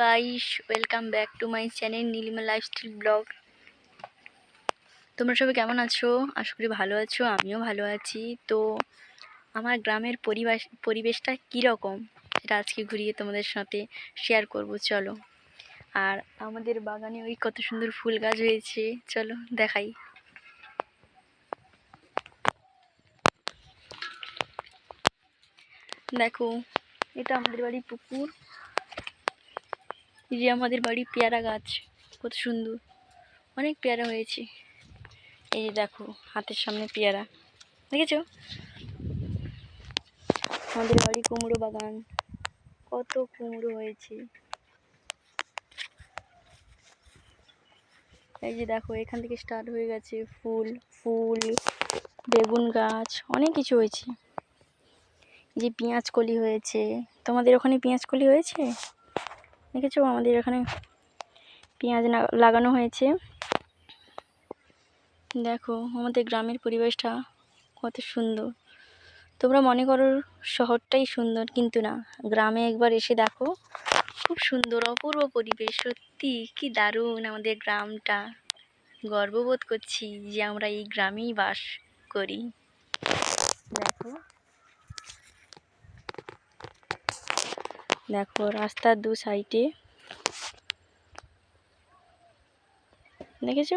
Guys welcome back to my channel Nilima lifestyle blog তোমরা সবাই কেমন আছো? আশা করি ভালো আছো, আমিও ভালো আছি। তো আমার গ্রামের পরিবেশ, পরিবেশটা কীরকম সেটা আজকে ঘুরিয়ে তোমাদের সাথে শেয়ার করব, চলো। আর আমাদের বাগানে ওই কত সুন্দর ফুল গাছ হয়েছে, চলো দেখাই। দেখো, এটা আমাদের বাড়ির পুকুর। এই যে আমাদের বাড়ি পেয়ারা গাছ, কত সুন্দর। অনেক পেয়ারা হয়েছে। এই যে দেখো, হাতের সামনে পেয়ারা। দেখেছ? আমাদের বাড়ি কুমড়ো বাগান, কত কুমড়ো হয়েছে। এই যে দেখো, এখান থেকে স্টার্ট হয়ে গেছে ফুল ফুল, বেগুন গাছ, অনেক কিছু হয়েছে। যে পেঁয়াজ কলি হয়েছে। তোমাদের ওখানে পেঁয়াজ কলি হয়েছে? দেখেছ? আমাদের এখানে পেঁয়াজ লাগানো হয়েছে। দেখো, আমাদের গ্রামের পরিবেশটা কত সুন্দর। তোমরা মনে করো শহরটাই সুন্দর, কিন্তু না। গ্রামে একবার এসে দেখো, খুব সুন্দর, অপূর্ব পরিবেশ। সত্যি, কি দারুণ আমাদের গ্রামটা। গর্ববোধ করছি যে আমরা এই গ্রামেই বাস করি। দেখো। দেখো রাস্তার দু সাইডে দেখেছ?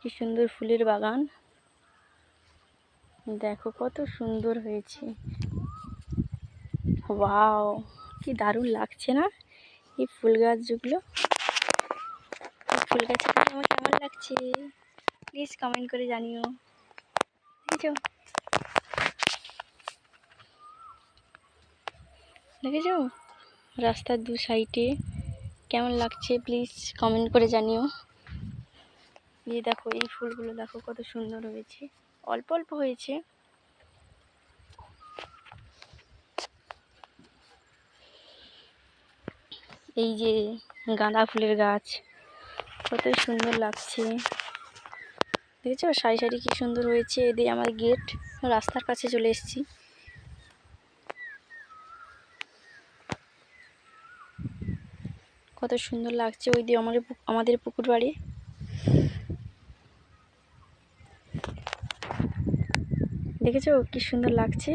কি সুন্দর ফুলের বাগান। দেখো কত সুন্দর হয়েছে। ওয়াও, কি দারুণ লাগছে না? এই ফুল গাছগুলো। ফুল গাছগুলো আমার কেমন লাগছে? প্লিজ কমেন্ট করে জানিও। দেখেছ? দেখেছ রাস্তার দু সাইডে। কেমন লাগছে প্লিজ কমেন্ট করে জানিও। এই দেখো, এই ফুলগুলো দেখো, কত সুন্দর হয়েছে। অল্প অল্প হয়েছে। এই যে গাঁদা ফুলের গাছ, কত সুন্দর লাগছে। দেখেছ? সারি সারি কি সুন্দর হয়েছে। এদিকে আমার গেট রাস্তার কাছে চলে এসেছি। কত সুন্দর লাগছে ওই দিয়ে আমাদের আমাদের পুকুর বাড়ি দেখেছ কি সুন্দর লাগছে?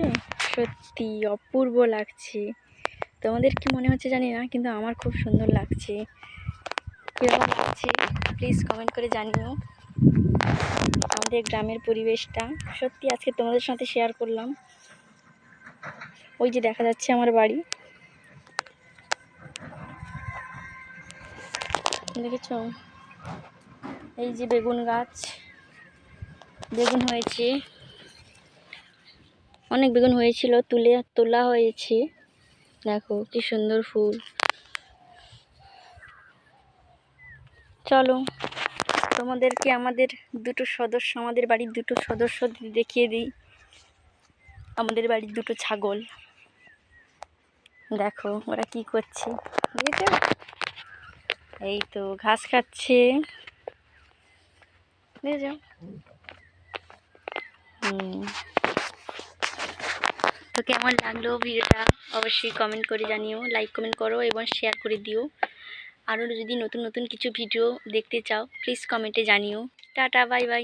সত্যি অপূর্ব লাগছে। তোমাদের কি মনে হচ্ছে জানি না, কিন্তু আমার খুব সুন্দর লাগছে। কীরকম লাগছে? প্লিজ কমেন্ট করে জানিও। আমাদের গ্রামের পরিবেশটা। সত্যি আজকে তোমাদের সাথে শেয়ার করলাম। ওই যে দেখা যাচ্ছে আমার বাড়ি। দেখেছ? এই যে বেগুন গাছ। বেগুন হয়েছে। অনেক বেগুন হয়েছিল, তুলে তোলা হয়েছে। দেখো, কি সুন্দর ফুল। চলো, তোমাদেরকে আমাদের দুটো সদস্য, আমাদের বাড়ির দুটো সদস্য দেখিয়ে দিই। আমাদের বাড়ির দুটো ছাগল। দেখো, ওরা কি করছে। বুঝেছ এই তো ঘাস খাচ্ছে। বুঝেছ যাও। তো কেমন লাগল ভিডিওটা? অবশ্যই কমেন্ট করে জানিও লাইক কমেন্ট করো এবং শেয়ার করে দিও। আরও যদি নতুন নতুন কিছু ভিডিও দেখতে চাও প্লিজ কমেন্টে জানিও। Tata bye bye